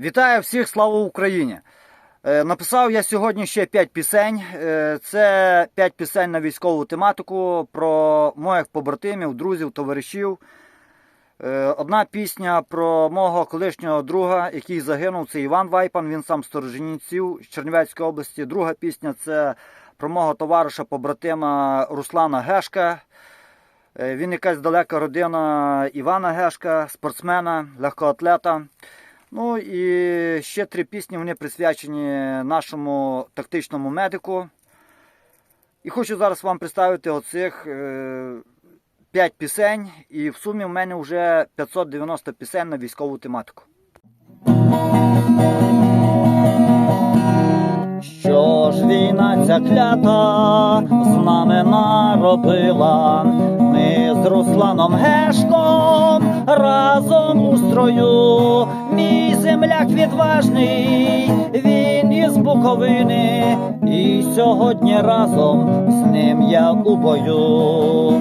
Вітаю всіх, слава Україні! Е, Написав я сьогодні ще 5 пісень. Е, Це 5 пісень на військову тематику про моїх побратимів, друзів, товаришів. Е, Одна пісня про мого колишнього друга, який загинув, це Іван Вайпан, він сам з Сторожинців з Чернівецької області. Друга пісня це про мого товариша, побратима Руслана Гешка. Він якась далека родина Івана Гешка, спортсмена, легкоатлета. Ну і ще три пісні вони присвячені нашому тактичному медику. І хочу зараз вам представити оцих е, 5 пісень. І в сумі в мене вже 590 пісень на військову тематику. Що ж війна ця клята з нами наробила? Ми з Русланом Гешком разом у строю. Мій земляк відважний, він із Буковини, і сьогодні разом з ним я у бою.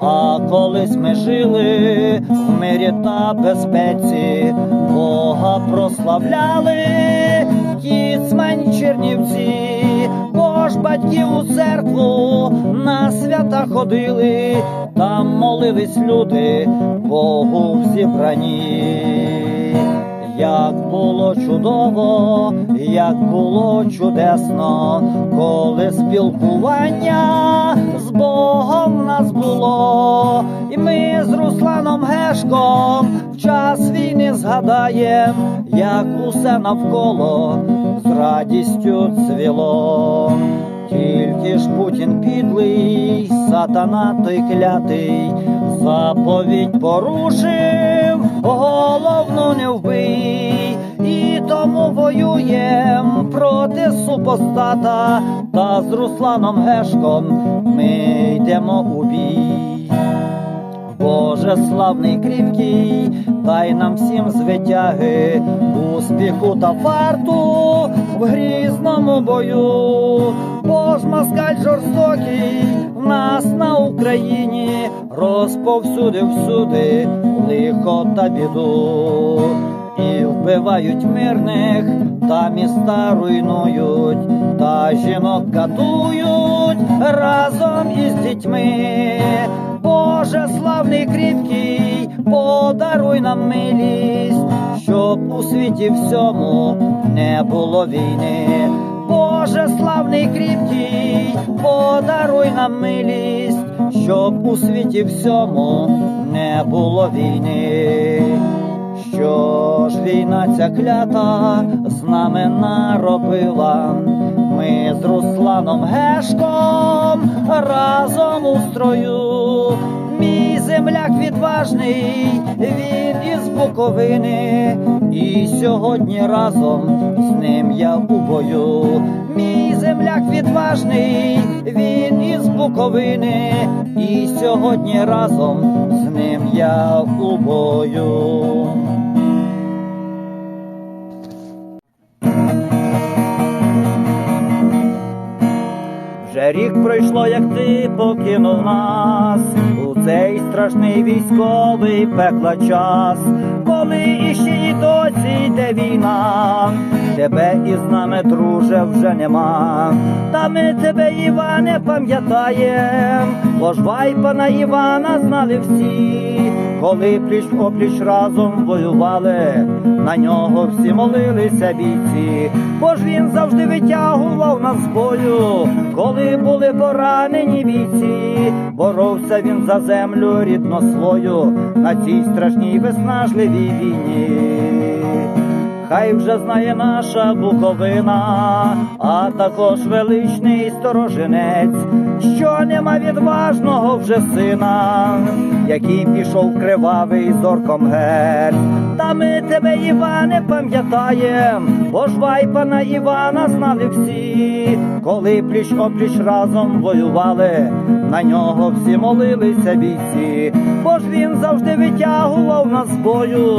А колись ми жили в мирі та безпеці, Бога прославляли, кіцмань Чернівці, бо ж батьків у церкву на свята ходили, там молились люди, Богу в зібранні. Як було чудово, як було чудесно, коли спілкування з Богом нас було, і ми з Русланом Гешком в час війни згадаєм, як усе навколо з радістю цвіло. Тільки ж Путін підлий, сатана той клятий, заповідь порушив, головну не вбий, і тому воюєм проти супостата, та з Русланом Гешком ми йдемо у бій. Боже славний кріпкий, дай нам всім звитяги, успіху та фарту в грізному бою. Бо ж жорстокий в нас на Україні розповсюди всюди лихо та біду. І вбивають мирних, та міста руйнують, та жінок катують разом із дітьми. Боже славний кріпкий, подаруй нам милість, щоб у світі всьому не було війни. Боже славний кріпкий, подаруй нам милість, щоб у світі всьому не було війни. Що ж війна ця клята з нами наробила? Ми з Русланом Гешком разом у строю. Мій земляк відважний, він із Буковини, і сьогодні разом ним я у бою. Мій земляк відважний, він із Буковини, і сьогодні разом з ним я у бою. Вже рік пройшло, як ти покинув нас у цей страшний військовий пекла час, коли іще й досі йде війна, тебе із нами, друже, вже нема. Та ми тебе, Іване, пам'ятаєм, бо ж вайпана Івана знали всі, коли пліч опліч разом воювали, на нього всі молилися бійці, бо ж він завжди витягував нас з бою, коли були поранені бійці, боровся він за землю рідно свою на цій страшній виснажливій війні. Хай вже знає наша Буковина, а також величний сторожинець, що нема відважного вже сина, який пішов кривавий зорком герць. Та ми тебе, Іване, пам'ятаєм, бо ж вайпана Івана знали всі, коли пліч опліч разом воювали, на нього всі молилися бійці, бо ж він завжди витягував нас з бою,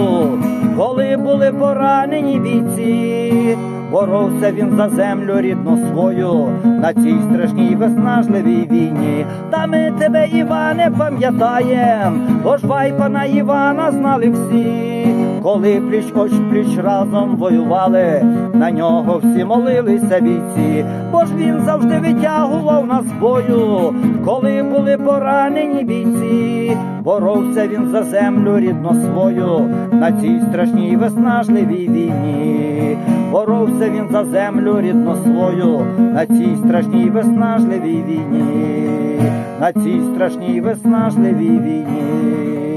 коли були поранені бійці. Боровся він за землю рідну свою на цій страшній виснажливій війні. Та ми тебе, Іване, пам'ятаєм, бо ж вайпана Івана знали всі, коли пліч оч пліч разом воювали, на нього всі молилися бійці, бо ж він завжди витягував нас бою, коли були поранені бійці, боровся він за землю рідно свою, на цій страшній виснажливій війні, боровся він за землю рідно свою, на цій страшній виснажливій війні, на цій страшній виснажливій війні,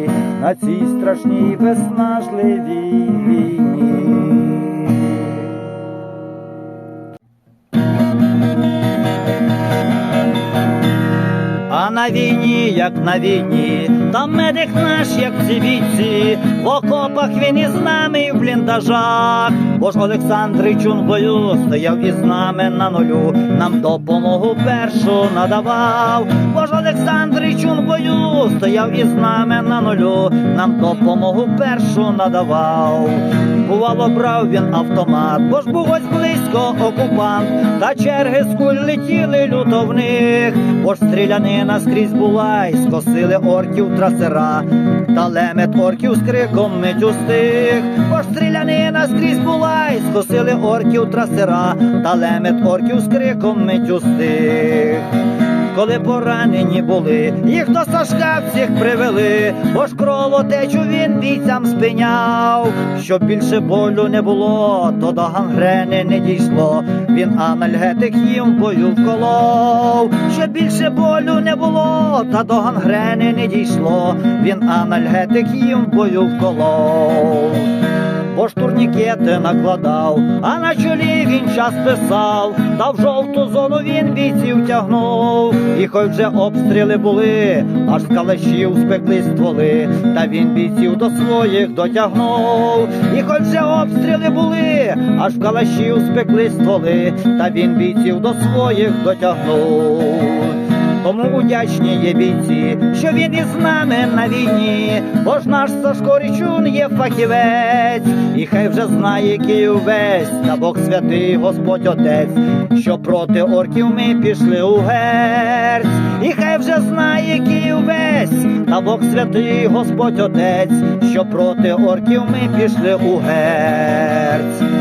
на цій страшній виснажливій війні. На війні, як на війні, там медик наш, як в цивіці, в окопах він із нами в бліндажах. Бо ж Олександрич у бою стояв із нами на нулю, нам допомогу першу надавав. Бо ж Олександрич у бою стояв із нами на нулю, нам допомогу першу надавав. Бувало, брав він автомат, бо ж був ось близько окупант, та черги з куль летіли люто в них, бо ж стрілянина скрізь була, і скосили орків трасера, та лемет орків з криком мить устиг, бо ж стрілянина скрізь була, і скосили орків трасера, та лемет орків з криком мить устиг коли поранені були, їх до Сашка всіх привели, бо ж кровотечу він бійцям спиняв, щоб більше болю не було, то до гангрени не дійшло. Він анальгетик їм бою вколов, щоб більше болю не було, та до гангрени не дійшло. Він анальгетик їм бою вколов бо ж турнікети накладав, а на чолі він час писав, та в жовту зону він бійців тягнув, і хоч вже обстріли були, аж з калашів спекли стволи, та він бійців до своїх дотягнув, і хоч вже обстріли були, аж в калашів спекли стволи, та він бійців до своїх дотягнув. Тому удячні є бійці, що він із нами на війні, бо ж наш Сашко Річун є фахівець, і хай вже знає Київ весь, та Бог святий Господь Отець, що проти орків ми пішли у герць, і хай вже знає Київ весь, та Бог святий Господь Отець, що проти орків ми пішли у герць.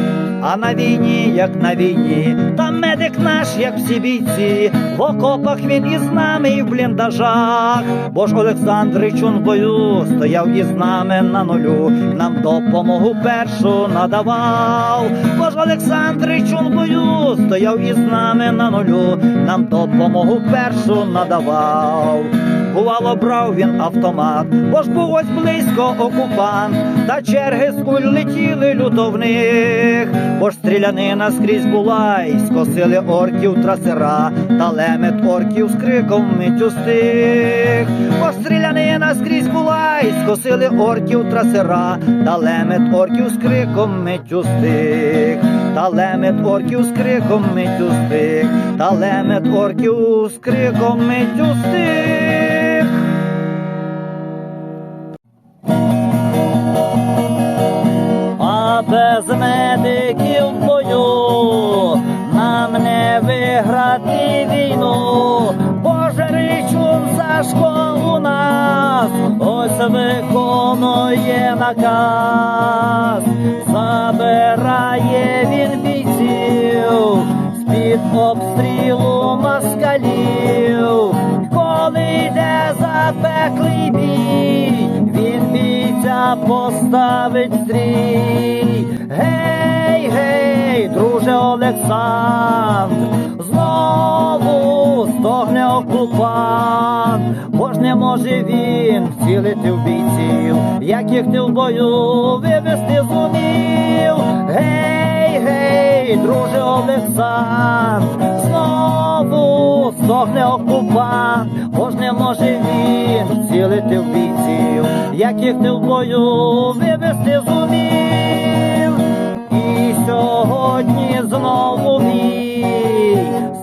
А на війні, як на війні, там медик наш, як всі бійці, в окопах він із нами і в бліндажах, бо ж Олександрич в бою стояв із нами на нулю, нам допомогу першу надавав, бо ж Олександрич в бою стояв із нами на нулю, нам допомогу першу надавав. Бувало, брав він автомат, бо ж був ось близько окупант, та черги з куль летіли люто в них, бо ж стрілянина скрізь була, і скосили орків трасера, та лемет орків з криком мить устиг. Бо ж стрілянина скрізь була, і скосили орків трасера, та лемет орків з криком мить устиг. Та лемет орків з криком мить устиг, та лемет орків з криком мить устиг. Без медиків в бою. Нам не виграти війну, Боже речун Сашко у нас. Ось виконує наказ, забирає він бійців. З-під обстрілу москалів, коли йде запеклий бій, поставить стрій. Гей, гей, друже Олександр, знову стогне окупант, бо ж не може він вцілити в бійців, яких ти в бою вивести зумів. Гей, гей, друже Олександр, знову стогне окупант, бо не може він вцілити в бійців, яких ти в бою вивести зумів. І сьогодні знову бій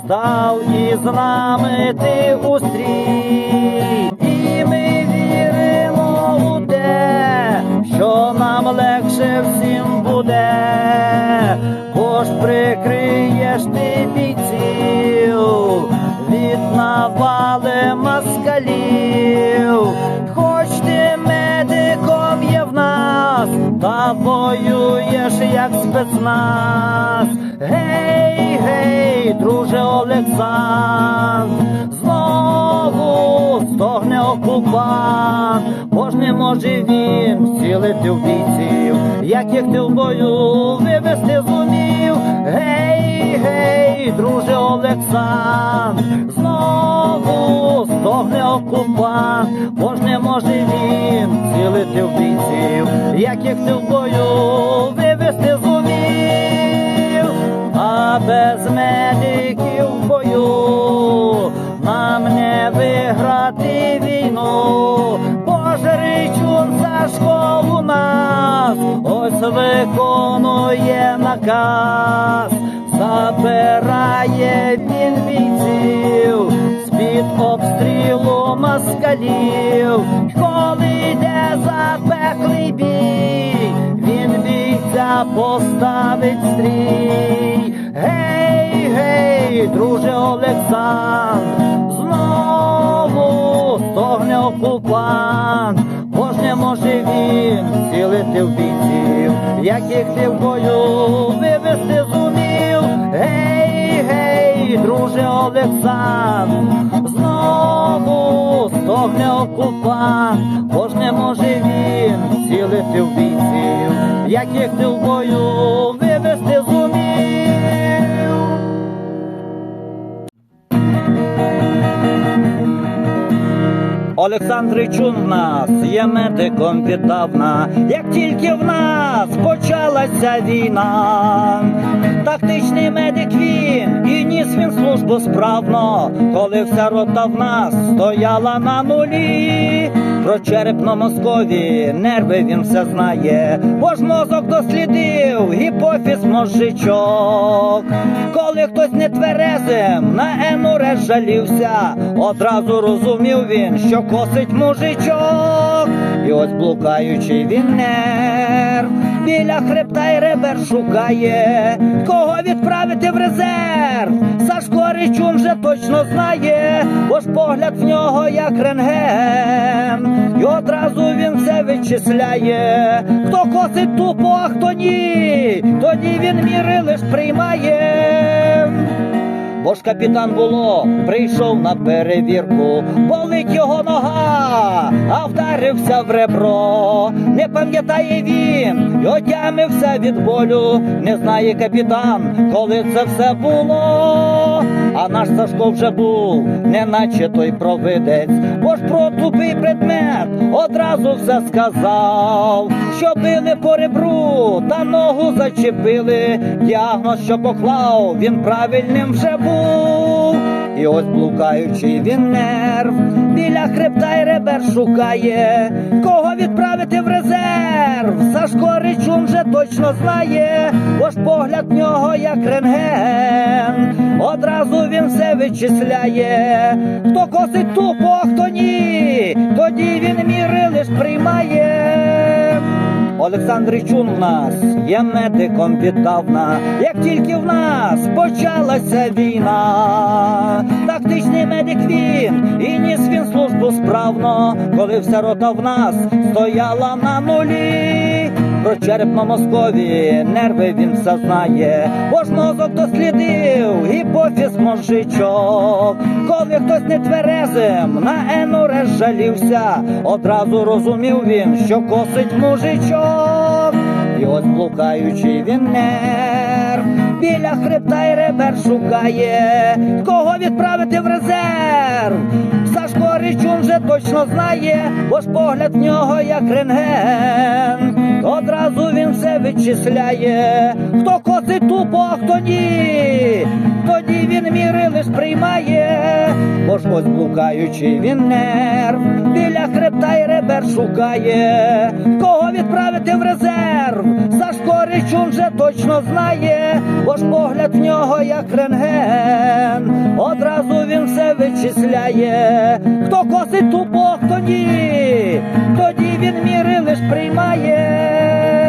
став із нами ти у стрій, і ми віримо у те, що нам легше всім буде, як спецназ. Гей, гей, друже Олександр, знову стогне окупант, бо ж може він вцілити в бійців, яких ти в бою вивести зумів. Гей, гей, друже Олександр, знову стогне окупант, бо ж не може він цілити в бійців, яких ти в бою вивести зумів, а без медиків в бою нам не виграти війну, Боже речун за школу нас, ось виконує наказ, забирає він бійців з-під обстрілу москалів, коли йде запеклий бій, він бійця поставить стрій. Гей, гей, друже Олександр, знову стогне окупант, може він цілити в бійців, яких ти в бою вивести зумів. Гей, гей, друже Олександр, знову стогне окупант, бо ж не може він цілити в бійців, яких ти в бою вивести зумів. Олександр Чун в нас є медиком віддавна, як тільки в нас почалася війна. Тактичний медик він і ніс він службу справно, коли вся рота в нас стояла на нулі. Про черепно-мозкові нерви він все знає, бо ж мозок дослідив мозжичок. Коли хтось не тверезим на енурез жалівся, одразу розумів він, що косить мужичок. І ось блукаючий він нерв, біля хребта й ребер шукає, кого відправити в резерв. Сашко вже точно знає, бо ж погляд в нього як рентген. І одразу він все вичисляє, хто косить тупо, а хто ні, тоді він міри лиш приймає. Бо ж капітан було, прийшов на перевірку, болить його нога, а вдарився в ребро. Не пам'ятає він, й отямився від болю. Не знає капітан, коли це все було. А наш Сашко вже був, неначе той провидець, бо ж про тупий предмет одразу все сказав, що били по ребру та ногу зачепили. Діагноз, що поклав, він правильним вже був. І ось блукаючий він нерв, біля хребта й ребер шукає, кого відправити в резерв. Сашко Ричун вже точно знає, бо ж погляд нього як рентген. Одразу він все вичисляє, хто косить тупо, Олександр Ічун в нас є медиком віддавна, як тільки в нас почалася війна, тактичний медик він і ніс він службу справно, коли вся рота в нас стояла на нулі. Про черепно-мозкові нерви він все знає, бо ж мозок дослідив гіпофіз мозжичок. Коли хтось не тверезим на енурез жалівся, одразу розумів він, що косить мужичок. І ось блукаючий він нерв, біля хребта й ребер шукає, кого відправити в резерв. Сашко Ричун вже точно знає, бо ж погляд в нього як рентген. Одразу він все вичисляє, хто косить тупо, а хто ні. Ж він нерв, біля хребта й ребер шукає, кого відправити в резерв. Сашко Ричун вже точно знає, бо ж погляд в нього як рентген. Одразу він все вичисляє, хто косить тупо, хто ні. Тоді він міри лиш приймає.